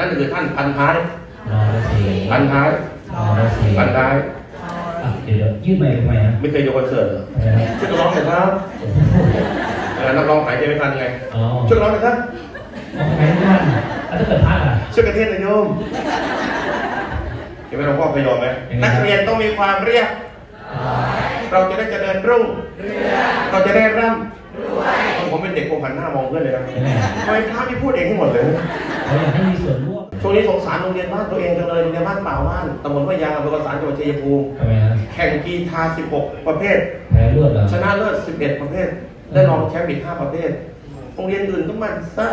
นั่นคือท่านพันท้ายนอรสีพันท้ายนอรสีพันท้ายอะเดี๋ยวเดี๋ยวยื่นไมค์ทำไมฮะไม่เคยดูคอนเสิร์ตเหรออะไรนะช่วยกันร้องหน่อยครับเออนักร้องหายใจไม่ทันไงอ๋อช่วยกันร้องหน่อยครับเอาทำไมไม่ทันอะถ้าเกิดพลาดอะ ช่วยกันเทศหน่อยโยมเห็นไหมหลวงพ่อพยอมไหมยังไง นักเรียนต้องมีความเรียบเราจะได้เจริญรุ่งเราจะได้ร่ำผมเป็นเด็กผมหันหน้ามองเพื่อนเลยนะยังไงทำไมพระพี่พูดเองทั้งหมดเลย เขาอยากให้มีส่วนร่วม ช่วงนี้สงสารโรงเรียนบ้านตัวเองจังเลยโรงเรียนบ้านป่าว่านตำบลห้วยยางอำเภอกระสานจังหวัดชัยภูมิทำไมฮะแข่งกีฬา 16 ประเภท แพ้เลือดเหรอชนะเลิศ 11 ประเภท ได้รองแชมป์อีก 5 ประเภท โรงเรียนอื่นก็มันไส้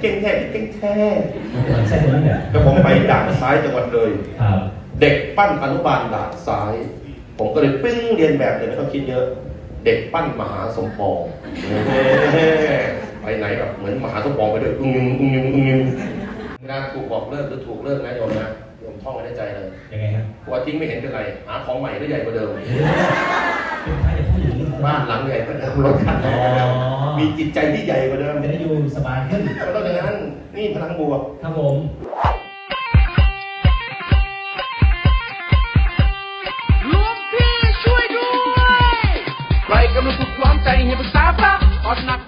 เก่งแท้เก่งแท้มันเป็นเส้นตรงนั้นแหละก็ผมไปด่านซ้ายจังหวัดเลย ครับเด็กปั้นอนุบาลด่านซ้าย ผมก็เลยปึ้งเรียนแบบเลยไม่ต้องคิดเยอะ เด็กปั้นมหาสมปองเฮ้ไปไหนแบบเหมือนมหาสมปองไปด้วยอึ้งยึงอึ้งยึงอึ้งยึง เวลาถูกบอกเลิกหรือถูกเลิกนะโยมนะโยมท่องไว้ในใจเลยยังไงฮะกลัวทิ้งไม่เห็นเป็นไร หาของใหม่ได้ใหญ่กว่าเดิม เป็นใครจะพูดอย่างนี้บ้านหลังใหญ่กว่าเดิมรถคันใหญ่กว่าเดิมมีจิตใจที่ใหญ่กว่าเดิมจะได้อยู่สบายขึ้นก็ต้องอย่างนั้นนี่พลังบวกครับผมหลวงพี่ช่วยด้วยใครกำลังถูกล้อมใจให้ปรึกษาพระอดหนัก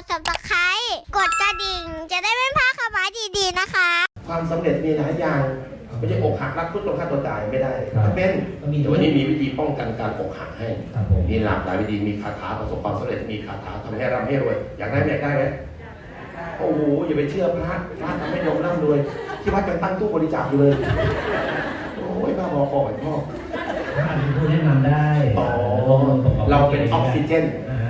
ด subscribe กดกระดิ่ง จะได้ไม่พลาดข่าวสารดีๆนะคะ ความสำเร็จมีหลายอย่างไม่ใช่อกหักรักคุดลงฆ่าตัวตายไม่ได้ครับถ้าเป็นก็มีแต่วันนี้มีวิธีป้องกันการอกหักให้ ครับผมมีหลากหลายวิธีมีคาถาประสบความสำเร็จมีคาถาทำให้ร่ำให้รวยอยากได้ไหมอยากได้ไหมโอ้โหอย่าไปเชื่อพระพระทำให้โยมร่ำรวยที่วัดยังตั้งตู้บริจาคอยู่เลย โอ้ยบ้าบอคอยพ่อถ้าอาจจะพูดแนะนำได้อ๋อ เราเป็นออกซิเจน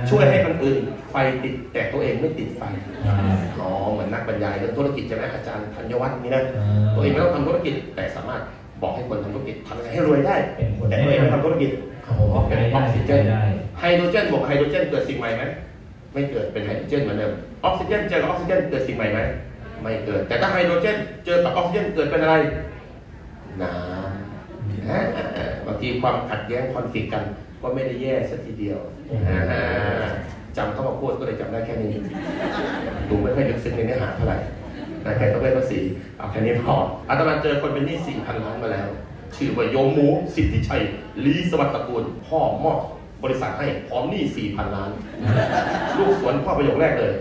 ช่วยให้คนอื่นไฟติดแต่ตัวเองไม่ติดไฟอ่าอ๋อเหมือนนักบรรยายเรื่องธุรกิจใช่ไหมอาจารย์ธัญวัฒน์นี่นะอ่าตัวเองไม่ต้องทำธุรกิจแต่สามารถบอกให้คนทำธุรกิจทำยังไงให้รวยได้เป็นคนแต่ตัวเองไม่ทำธุรกิจครับผมเป็นออกซิเจนได้ไฮโดรเจนบวกไฮโดรเจนเกิดสิ่งใหม่ไหมไม่เกิดเป็นไฮโดรเจนเหมือนเดิมออกซิเจนเจอกับออกซิเจนเกิดสิ่งใหม่ไหมไม่เกิด แต่ถ้าไฮโดรเจนเจอกับออกซิเจนเกิดเป็นอะไรน้ำอ่าบางทีความขัดแย้งคอนฟ lict กัน ก็ไม่ได้แย่สักทีเดียวอ่าจำเข้ามาพูดก็เลยจำได้แค่นี้ดูไม่ค่อยลึกซึ้งในเนื้อหาเท่าไหร่นะแค่ต้องเล่นภาษีเอาแค่นี้พออาตมาเจอคนเป็นหนี้สี่พันล้านมาแล้ว ชื่อว่าโยมหมูสิทธิชัยลีสวัสดิ์ตระกูลพ่อมอบบริษัทให้พร้อมหนี้สี่พันล้าน ลูกสวนพ่อประโยคแรกเลย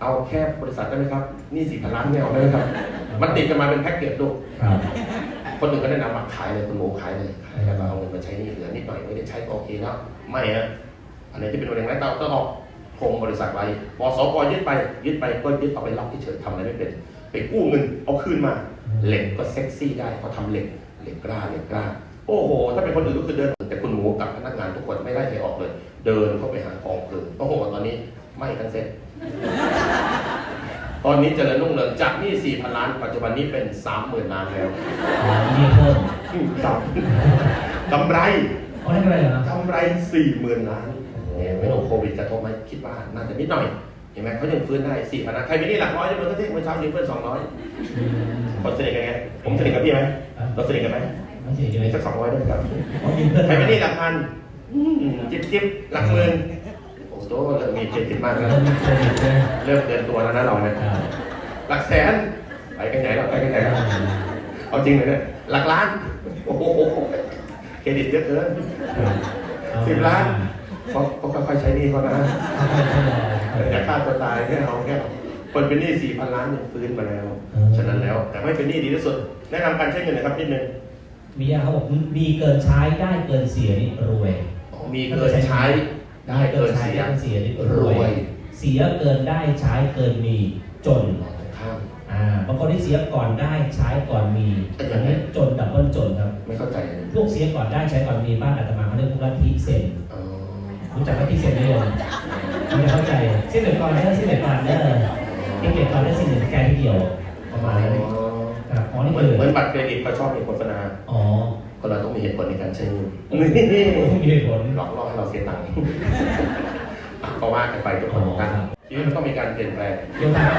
เอาแค่บริษัทได้ไหมครับหนี้สี่พันล้านไม่เอาได้ไหมครับ มันติดกันมาเป็นแพ็กเกจลูก คนหนึ่งก็แนะนำมาขายเลยคุณหมูขายเลยขายแล้วก็เอาเงินมาใช้นี่เหลือนิดหน่อยไม่ได้ใช้ก็โอเคแล้วไม่ฮะอันไหนี้ที่เป็นประเด็นแรกต้องต้องออกโครงบริษัทไว้ปสกยึดไปยึดไปก็ยึดเอาไปล็อกเฉยทำอะไรไม่เป็นไปกู้เงินเอาคืนมาเหล็กก็เซ็กซี่ได้เขาทำเหล็กเหล็กกล้าเหล็กกล้าโอ้โห ถ้าเป็นคนอื่นก็คือเดิน แต่คุณหมูกับพนักงานทุกคนไม่ได้ใครออกเลย เดินเข้าไปหากองเพลิงโอ้โห ตอนนี้ไหม่ทั้งเซ็ต ตอนนี้เจริญรุ่งเรืองจากหนี้สี่พันล้าน ปัจจุบันนี้เป็นสามหมื่นล้านแล้วอ๋อมีเพิ่มครับกำไรอ๋อได้กำไรเหรอครับกำไรสี่หมื่นล้านเนี่ยไม่รู้โควิดจะทบไหมคิดว่าน่าจะนิดหน่อยเห็นไหมเขายังฟื้นได้สี่พันล้านใครมีหนี่หลักร้อยยกมือขึ้นที่เมื่อเช้ายืมเพื่อนสองร้อยอืมคนสนิทกันไงผมสนิทกับพี่ไหมเราสนิทกันไหมไม่ใช่ยังไงมีสักสองร้อยด้วยครับอ๋อมีเพิ่มใครมีหนี่หลักพันอืมจิ๊บจิ๊บหลักหมื่น โอ้โหเริ่มมีเจ็ดสิบมากแล้วเริ่มมีเครดิตด้วยเริ่มเกินตัวแล้วนะเราเนี่ยครับหลักแสนไปกันใหญ่แล้วไปกันใหญ่แล้วเอาจริงเลยเนี่ยหลักล้านโอ้โหเครดิตเยอะเกินสิบล้านเขาเขาค่อยๆใช้หนี้เขานะแต่ฆ่าตัวตายแค่เอาแค่คนเป็นหนี้สี่พันล้านยังฟื้นมาแล้ว ฉะนั้นแล้ว แต่ไม่เป็นหนี้ดีที่สุด แนะนำการใช้เงินหนะครับนิดนึงมียาเขาบอกมีเกินใช้ได้เกินเสียนี่รวยอ๋อมีเกินใช้ ได้เกินเสียได้เสียนี่รรววยยเสียเกินได้ใช้เกินมีจนข้ามอ่าบางคนที่เสียก่อนได้ใช้ก่อนมีเป็นอยัย่างงไงนี้จนดับเบิลจนครับ ไม่เข้าใจเลยพวกเสียก่อนได้ใช้ก่อนมีบ้านอาตมาเขาเรียกพวกลัทธิเซนอ๋อรู้จักลัทธิเซนไหมโยมไม่เข้าใจเส้นเหนือก่อนเด้อเส้นเหนือก่อนเด้อที่เก็บตอนได้สิ่งหนึ่งแกที่เดียวประมาณนั้นครับอ๋อนี่เหมือคืนอเหมือนบัตรเครดิตเขาชอบมีโฆษณาอ๋อ คนเราต้องมีเหตุผลในการใช้เงินมีเหตุผลหลอกล่อให้เราเสียตังค์อะก็ว่ากันไปทุกคนนะชีวิตมันต้องมีการเปลี่ยนแปลงเดี๋ยวถาม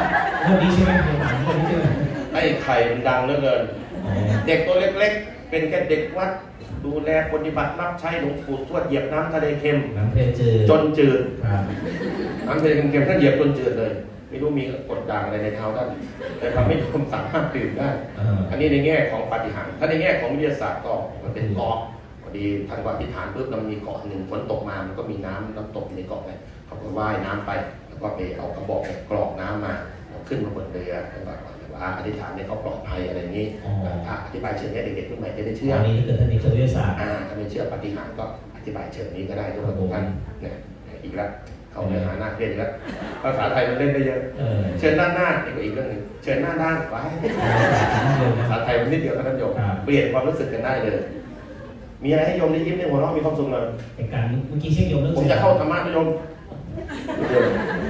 เรื่องนี้ใช่ไหมเดี๋ยวถามเรื่องนี้ใช่ไหมไอ้ไข่มันดังเหลือเกินอ๋อเด็กตัวเล็กๆ เป็นแค่เด็กวัด ดูแลปฏิบัติรับใช้หลวงปู่ทวดเหยียบน้ำทะเลเค็มน้ำเพลเจอจนจืดครับน้ำทะเลเค็มๆท่านเหยียบจนจืดเลย ไม่รู้มีกดด่างอะไรในเท้าท่านแต่ทำให้คนสามารถดื่มได้เอออันนี้ในแง่ของปาฏิหาริย์ถ้าในแง่ของวิทยาศาสตร์ก็มันเป็นเกาะพอดีทันวันที่ฐานปุ๊บมันมีเกาะหนึ่งฝนตกมามันก็มีน้ำน้ำตกในเกาะเลยเขาก็ว่ายน้ำไป แล้วก็ไปเอากระบอกเนี่ยกรอกน้ำมาแล้วขึ้นมาบนเรือแล้วก็ว่าอธิษฐานให้เขาปลอดภัยอะไรอย่างนี้ถ้าอธิบายเชิงนี้เด็กๆรุ่นใหม่จะได้เชื่ออันนี้ถ้าเกิดท่านมีเชิงวิทยาศาสตร์อ่าถ้าไม่เชื่อปาฏิหาริย์ก็อธิบายเชิงนี้ก็ได้ทุกคนทุกท่านเนี่ยอีกแล้ว เขาเนื้อหาหน้าเครียดอีกแล้วภาษาไทยมันเล่นได้เยอะเออเชิญด้านหน้านี่ก็อีกเรื่องหนึ่งเชิญหน้าด้านไปเดี๋ยวภานะษาไทยมันนิดเดียวเท่านั้นโยมครับเปลี่ยนความรู้สึกกันได้เลย มีอะไรให้โยมได้ยิ้มได้หัวเราะมีความสุขเลยเป็นการเมื่อกี้เช็คโยมเรื่องผมจะเข้าธรรมะนะโยมเดี๋ยว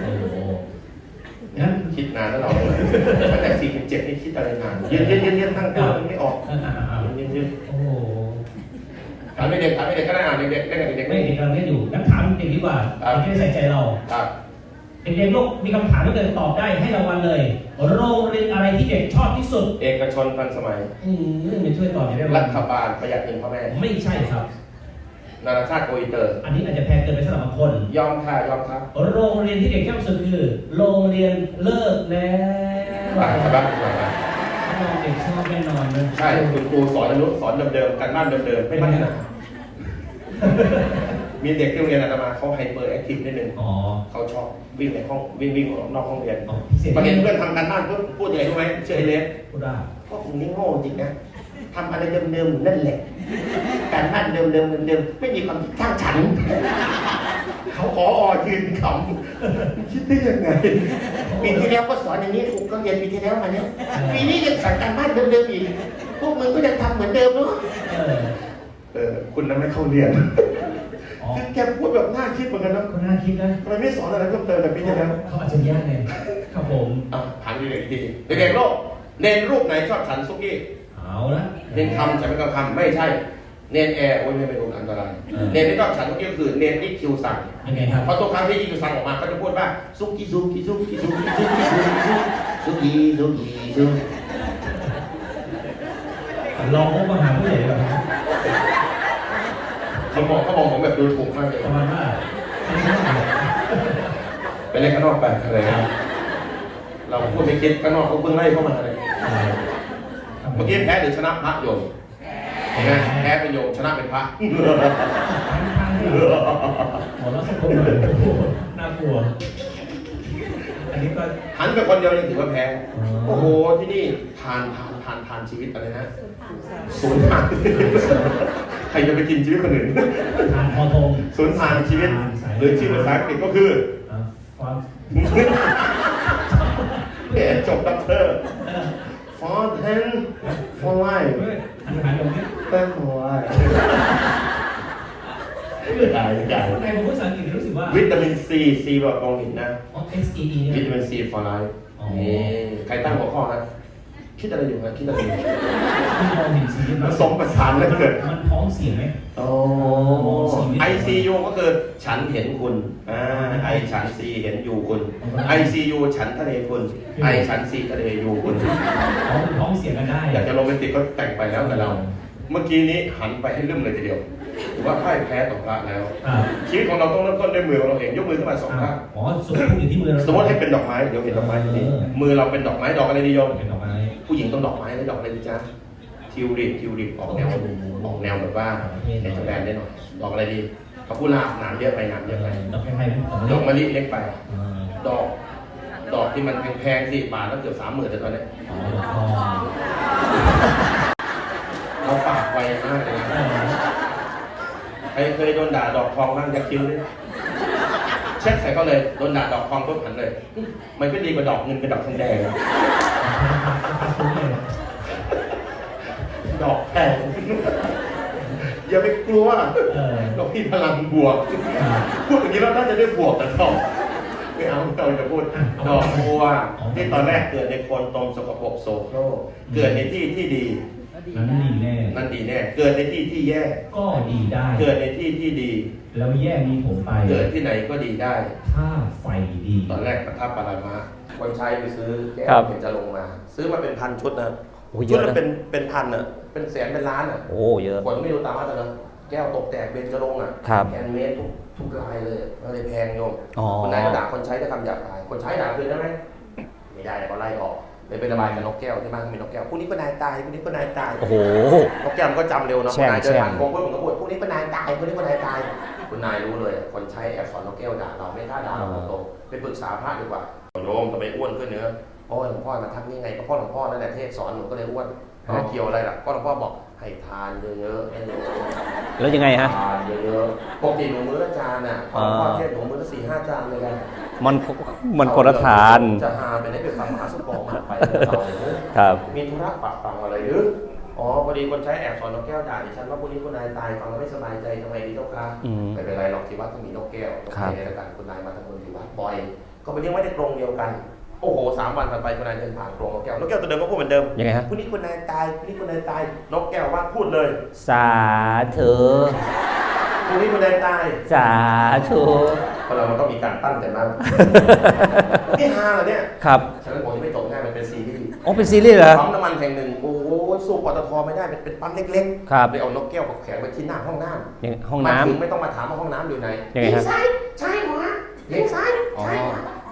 โอ้โหงั้นคิดนานแล้วเราตั้งแต่สี่ถึงเจ็ดนี่คิดอะไรนานยืนยืนยืนยืนทั้งตัวมันไม่ออกอ่าอ่าอ่ายืนยืนยืนโอ้โห ถามไม่เด็กถามไม่เด็กก็ได้อ่านเด็กๆเล่นกับเด็กๆไม่เด็กเราเล่นอยู่งั้นถามเด็กดีกว่าครับเด็กจะใส่ใจเราครับเด็กๆลูกมีคำถามที่เกิดตอบได้ให้รางวัลเลยโรงเรียนอะไรที่เด็กชอบที่สุด เอกชนทันสมัย อืมไม่ช่วยตอบหน่อยได้ไหมรัฐบาลประหยัดเงินพ่อแม่ ไม่ใช่ครับ นานาชาติโกอินเตอร์ อันนี้อาจจะแพงเกินไปสำหรับบางคน ยอมค่ะยอมครับโรงเรียนที่เด็กชอบที่สุดคือ โรงเรียนเลิกแล้วบ้านครับ บ้านครับเด็กชอบแน่นอนนะใช่คุณครูสอนอนุสอนเดิมๆการบ้านเดิมๆไม่พัฒนามีเด็กที่โรงเรียนอาตมาเขาไฮเปอร์แอคทีฟนิดนึงอ๋อเขาชอบวิ่งในห้องวิ่งวิ่งออกนอกห้องเรียนอ๋อพิเศษมาเห็นเพื่อนทำการบ้านปุ๊บพูดยังไงรู้ไหมเชื่อไอเลสพูดได้พวกมึงนี่โง่จริงนะทำอะไรเดิมๆนั่นแหละ การบ้านเดิมๆเดิมๆไม่มีความคิดสร้างสรรค์ เขาขออยืนขำคิดได้ยังไงปีที่แล้วก็สอนอย่างนี้ครูก็เรียนปีที่แล้วมาเนี่ยปีนี้ยังสั่งการบ้านเดิมๆอีกพวกมึงก็ยังทำเหมือนเดิมเนาะเออเออคุณนั้นไม่เข้าเรียนอ๋อคือแกพูดแบบน่าคิดเหมือนกันนะก็น่าคิดนะทำไมไม่สอนอะไรเพิ่มเติมแบบปีที่แล้วเขาอาจจะยากไงครับผมอะถามเด็กๆดีเด็กๆโลกเน้นรูปไหนชอบฉันซุกี้เอาละเน้นคำฉันไม่คำคำไม่ใช่เน้นแอร์โอ้ยไม่เป็นอันตรายเออเน้นที่ชอบฉันซุกี้ก็คือเน้นที่คิวสั่ง ยังไงครับเพราะทุกครั้งที่คิวสั่งออกมาเขาจะพูดว่าซุกี้ซุกี้ซุกี้ซุกี้ซุกี้ซุกี้ซุกี้ซุกี้ลองพบมาหาผู้ใหญ่แบบนี้เขาบอกเขาบอกผมแบบดูถูกมากเลยประมาณว่าไปเล่นข้างนอกไปอะไรนะเราพูดไม่คิดข้างนอกเขาเพิ่งไล่เข้ามาอะไรเมื่อกี้แพ้หรือชนะพระโยมเห็ นไหมแพ้เป็นโยมชนะเป็นพระหมดแล้วสักคนหน่อยน่ากลัว อันนี้ก็หันไปคนเดียวยังถือว่าแพ้อ๋อโอ้โหที่นี่ทานทานทานทานชีวิตอะไรนะศูนย์ทานใครจะไปกินชีวิตคนอื่นทานพอทงศูนย์ทานชีวิต หรือชื่อภาษาอังกฤษก็คืออะความแหมจบด็อกเตอร์ for ten for life อันนี้หายลงนี่ ten for life ใหญ่ใหญ่ในผมพูดภาษาอังกฤษรู้สึกว่าวิตามินซีซีแบบมองเห็นนะ อ๋อ X E E วิเนี่ยตามินซีฟอร์ไลท์นี่ใครตั้งหัวข้อนะ คิดอะไรอยู่ครับคิดอะไรอยู่ที่มองเห็นชีวิตผสมประสานแล้วเกิดมันพ้องเสียงไหมโอ้ ICU ก็คือฉันเห็นคุณอ่าไอฉันซีเห็นอยู่คุณ ICU ฉันทะเลคุณไอฉันซีทะเลอยู่คุณอ๋อมันพ้องเสียงกันได้ อยากจะโรแมนติกก็แต่งไปแล้วกับเรา เมื่อกี้นี้หันไปให้ลืมเลยทีเดียวถือว่าพ่ายแพ้ต่อพระแล้วอ่าชีวิตของเราต้องเริ่มต้นด้วยมือของเราเองยกมือขึ้นมาสองข้างอ๋อสมมติอยู่ที่มือเราสมมติให้เป็นดอกไม้เดี๋ยวเห็นดอกไม้ที่นี่เออมือเราเป็นดอกไม้ดอกอะไรดีโยมเป็นดอกไม้ ผู้หญิงต้องดอกไม้แล้วดอกอะไรดีจ๊ะทิวลิปทิวลิปออกแนวออกแนวแบบว่าเนเธอร์แลนด์ได้หน่อยดอกอะไรดีเขาพูดลาบหนามเยอะไปหนามเยอะไปดอกไม้ดอกดอกไม้มะลิเล็กไปอ่าดอก ดอกที่มันแพงๆสี่บาทแล้วเกือบสามหมื่นแต่ตอนนี้อ๋อดอกทองเราปากไวมากเลยนะเออใครเคยโดนด่าดอกทองบ้างยักคิ้วด้วย เช็คใส่เขาเลยโดนด่าดอกทองปุ๊บหันเลย มันก็ดีกว่าดอกเงินกับดอกทองแดงดอกแพงอย่าไปกลัวเออเรามีพลังบวก พูดอย่างนี้เราน่าจะได้บวกกันต่อไม่เอาเอาจะพูดดอกบัวที่ตอนแรกเกิดในโคนตมสกปรกโสโครกเกิดในที่ที่ดี นั้นดีแน่นั่นดีแน่ เกิดในที่ที่แย่ ก็ดีได้ เกิดในที่ที่ดี แล้วแย่มีผมไป เกิดที่ไหนก็ดีได้ ถ้าไฟดี ตอนแรกประทับปรามะคนใช้ไปซื้อแก้ครัวบเห็นจะลงมา ซื้อมาเป็นพันชุดนะโอ้ยเยชุดอะละนะเป็นเป็นพันอะ เป็นแสนเป็นล้านอะ โอ้เยอะคนไม่ดูตามมาแต่ละแก้วตกแตกเบนจะลงค์อะครับแอนเมดทุกทุกลายเลยมันเลยแพงโยมอ๋อคนไหนก็ด่าคนใช้ด้วยคำหยาบคาย คนใช้ด่าคืนได้ไหมไม่ได้ก็ไล่ออก เลยไประบายกับนกแก้วที่บ้านมีนกแก้วพวกนี้ก็นายตายพวกนี้ก็นายตายโอ้โหนกแก้วมันก็จำเร็วเนาะแช่งนายเดินผ่านแช่งโค้งปุ๊บมันก็พูดพวกนี้ก็นายตายพวกนี้ก็นายตาย คุณนายรู้เลยคนใช้แอบสอนนกแก้วด่าเราไม่กล้าด่าเราตรงๆไปปรึกษาพระดีกว่าโยมทำไมอ้วนขึ้นเนื้อโอ้ยหลวงพ่อมาทักนี่ไงก็พ่อหลวงพ่อนั่นแหละเทศสอนหนูก็เลยอ้วนแล้วเกี่ยวอะไรล่ะก็หลวงพ่อบอก ให้ทานเยอะๆให้เยอะแล้วยังไงฮะทานเยอะๆปกติหนูมื้อละจานน่ะพอหลวงพ่อเทศหนูมื้อละสี่ห้าจานเลยกันมันมันคนละทาน จะหาไปได้เป็นฟังมหาสมปองมาไปเราครับ มีธุระปะปังอะไรหรืออ๋อพอดีคนใช้แอบสอนนกแก้วด่าดิฉันว่าพวกนี้คุณนายตายฟังแล้วไม่สบายใจทำไมดีเจ้าคะอืมไม่เป็นไรหรอกที่วัดต้องมีนกแก้วนกครับแก้วในการคุณนายมาทำบุญที่วัดบ่อย ก็ไปเลี้ยงไว้ในกรงเดียวกัน โอ้โหสามวันผ่านไปคุณนายเดินผ่านกรงนกแก้วนกแก้วตัวเดิมก็พูดเหมือนเดิมยังไงฮะพวกนี้คุณนายตายพวกนี้คุณนายตายนกแก้วว่าพูดเลย สาธุพวกนี้คุณนายตายสาธุคนเรามันก็มีการตั้นแต่นั้นนี่ฮาเหรอเนี่ยครับฉะนั้นผมจะไม่ตกง่ายมันเป็นซีรีส์อ๋อเป็นซีรีส์เหรอปั๊มน้ำมันแห่งหนึ่งโอ้โหสู้ปตทไม่ได้เป็นเป็นปั๊มเล็กๆครับเลยเอานกแก้วกับแขวนไว้ที่หน้าห้องน้ำยังห้องมาน้ำถึงไม่ต้องมาถามว่าห้องน้ำอยู่ไหนยังไงฮะซ้ายใช่หัวยิงซ้ายอ๋อใช่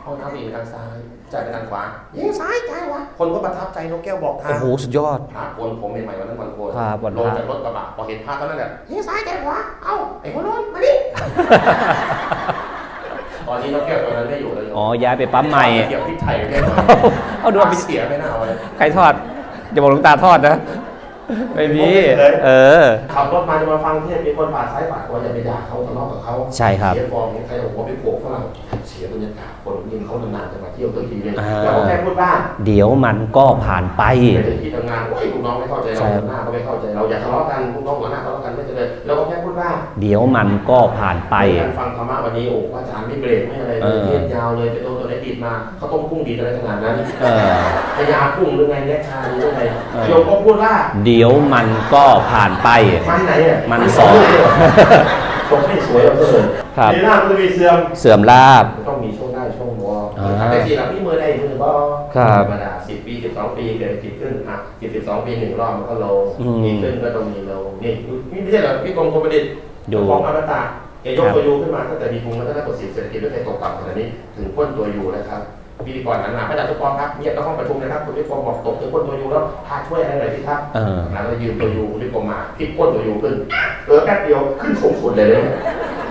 หัวห้องน้ำอยู่ทางซ้ายจ่ายไปทางขวายิงซ้ายใช่หัวคนก็ประทับใจนกแก้วบอกทางโอ้โหสุดยอดพระโกนผมใหม่ๆวันนั้นวันโกนครับวันพลระ งจากรถกระบะพอเห็นพระเท่านั้นแหละยิงซ้ายใจหัวเอ้าไอ้คนโน้นมาดิ ตอนนี้นกแก้วตอนนั้นไม่อยู่แล้วโยมอ๋อย้ายไปปั๊มใหม่ เกี่ยวพริกไทยไปได้ไหมเอาดูเอาไป เสียไม่น่าเอาเลยใครทอดอย่าบอกหลวงตาทอดนะ ไม่มีเออ ขับรถมาจะมาฟังเทศมีคนปาดซ้ายปาดขวาอย่าไปด่าเขาทะเลาะกับเขาใช่ครับ เสียฟองใครเอาหัวไปโขกฝรั่งเสียบรรยากาศคนยิงเขานานๆจะมาเที่ยวตัวทีเลยอ่าแล้วก็แค่พูดว่าเดี๋ยวมันก็ผ่านไปไปถึงที่ทำงานโอ้ยลูกน้องไม่เข้าใจใช่เราหัวหน้าก็ไม่เข้าใจเราอย่าทะเลาะกันลูกน้องหัวหน้าทะเลาะกันไม่เจริญเราก็แค่พูดว่าเดี๋ยวมันก็ผ่านไปการฟังธรรมะวันนี้โอ้พระอาจารย์ไม่เบรกไม่อะไรเลเอยอเทศยาวเลยไปโดนตัวไหนดีดมาเขาต้มกุ้งดีดอะไรขนาดนั้นเออพยากุ้งหรือไงแยกชาหรือไงเออโยมก็พูดว่าเดี๋ยวมันก็ผ่านไป มันไหนอะมันสอง ตกไม่สวยเอาซะเลยครับ ในหน้ามันจะมีเสื่อมเสื่อมลาบต้องมีช่วงได้ช่วงหัวอ่าแต่ทีหลังพี่มือได้มือก็ครับ ธรรมดาสิบปีสิบสองปีเกิดผิดขึ้นอะสิบสิบสองปีหนึ่งรอบมันก็โลอืมมีขึ้นก็ต้องมีโลนี่นี่ไม่ใช่เหรอพี่กรมคอมประดิษฐ์ดูของอมตะแกยกครับตัวยูขึ้นมาตั้งแต่มีภูมิรัตนกสิทธิ์เศรษฐกิจไม่เคยตกต่ำขนาดนี้ถึงพ้นตัวยูแล้วครับ พิธีกรหันมาพระอาจารย์ทุกกองครับเงียบในห้องประชุมนะครับคุณพี่กรมบอกตกถึงพ้นตัวยูแล้วพาช่วยอะไรหน่อยพี่ครับเออแล้วก็ยืนตัวยูคุณพี่กรมมาพลิกก้นตัวยูขึ้นเออแป๊บเดียวขึ้นสูงสุดเลยเนี่ย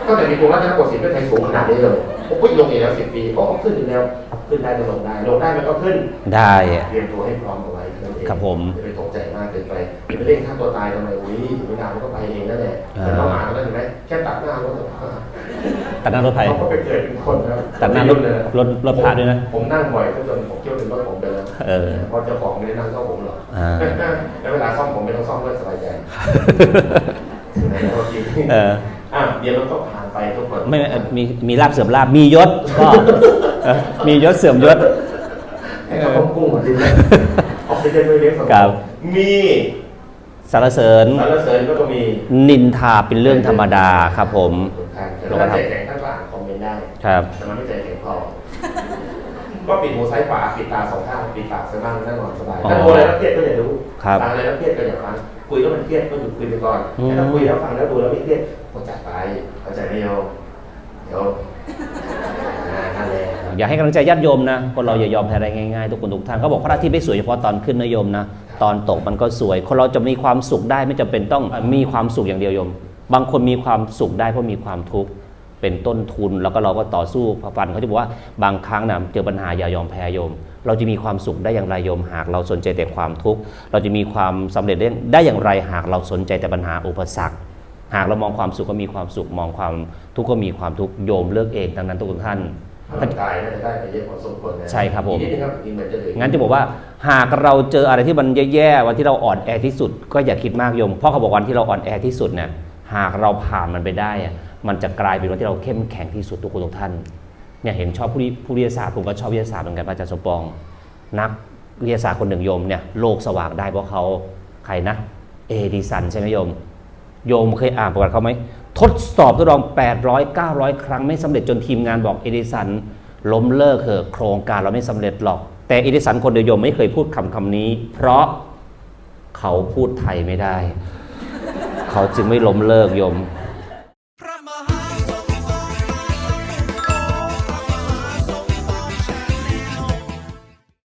ตั้งแต่มีภูมิรัตนกสิทธิ์ไม่เคยสูงขนาดนี้เลยผมก็ลงเองแล้วสิบปีก็ขึ้นอยู่แล้วขึ้นได้ก็ลงได้ลงได้มันก็ขึ้น ได้เตรียมตัวให้พร้อมเอาไว้เท่านั้นเองครับผมอย่าไปตกใจมากเกินไปอย่าไปเร่งฆ่าตัวตายทำไมอุ้ยถึงเวลามันก็ไปเองนั่นแหละแต่น้องหมาแล้วเห็นไหมแค่ตัดหน้ารถ ตัดหน้ารถไฟเขาก็ไปเกิดเป็นคนครับตัดหน้ารถเลยรถรถพระด้วยนะ ผมนั่งบ่อยจนผมเที่ยวถึงรถผมไปแล้วเออเพราะเจ้าของไม่ได้นั่งเข้าผมหรอกอ่า แล้วเวลาซ่อมผมไม่ต้องซ่อมด้วยสบายใจถึงไหนแล้วจริงเออ อะเดี๋ยวมันก็ผ่านไปทุกคนไม่เอ่อมีมีลาบเสื่อมลาบมียศก็เออมียศเสื่อมยศ ให้เขาต้องกุ้งอะจริงๆออกซิเจนไม่เลี้ยงสมองครับ มีสารเสริญสารเสริญก็ต้องมีนินทาเป็นเรื่องธรรมดาครับผม แต่ถ้าใจแข็งท่านก็อ่านคอมเมนต์ได้ครับ แต่มันไม่ใจแข็งพอ ก็ปิดหูซ้ายขวาปิดตาสองข้างปิดปากสบายนั่งนอนสบายอ๋อถ้าดูอะไรแล้วเครียดก็อย่าดูครับฟังอะไรแล้วเครียดก็อย่าฟังคุยแล้วมันเครียดก็หยุดคุยไปก่อนอืมแต่ถ้าคุยแล้วฟังแล้วดูแล้วไม่เครียดก็จัดไปเข้าใจไหมโยมโยมอ่านั่นแหละอยากให้กำลังใจญาติโยมนะ คนเราอย่ายอมแพ้อะไรง่ายๆ ทุกคนทุกท่านเขาบอกพระอาทิตย์ไม่สวยเฉพาะตอนขึ้นนะโยมนะ ตอนตกมันก็สวย คนเราจะมีความสุขได้ไม่จำเป็นต้องมีความสุขอย่างเดียวโยม บางคนมีความสุขได้เพราะมีความทุกข์เป็นต้นทุนแล้วก็เราก็ต่อสู้ฟันเขาจะบอกว่าบางครั้งนะเจอปัญหาอย่ายอมแพ้โยม เราจะมีความสุขได้อย่างไรโยมหากเราสนใจแต่ความทุกข์เราจะมีความสำเร็จได้ได้อย่างไรหากเราสนใจแต่ปัญหาอุปสรรค หากเรามองความสุขก็มีความสุขมองความทุกข์ก็มีความทุกข์โยมเลือกเองดังนั้นทุกท่านร่างกายน่าจะได้ไปเยอะพอสมควรนะใช่ครับผมอีกนิดนึงครับอีกเหมือนจะเหลืองั้นจะบอกว่าหากเราเจออะไรที่มันแย่ๆวันที่เราอ่อนแอที่สุด ก็อย่าคิดมากโยมเพราะเขาบอกวันที่เราอ่อนแอที่สุดเนี่ย หากเราผ่านมันไปได้อะมันจะกลายเป็นวันที่เราเข้มแข็งที่สุดทุกคนทุกท่านเนี่ยเห็นชอบผู้วิผู้วิทยาศาสตร์ผมก็ชอบวิทยาศาสตร์เหมือนกันพระอาจารย์สมปอง นักวิทยาศาสตร์คนหนึ่งโยมเนี่ยโลกสว่างได้เพราะเขาใครนะเอดิสันใช่ไหมโยม โยมเคยอ่านประวัติเขาไหมทดสอบทดลอง 800 900 ครั้งไม่สำเร็จจนทีมงานบอกเอดิสันล้มเลิกเถอะโครงการเราไม่สำเร็จหรอก แต่เอดิสันคนเดียวโยมไม่เคยพูดคำคำนี้ เพราะเขาพูดไทยไม่ได้ เขาจึงไม่ล้มเลิกโยม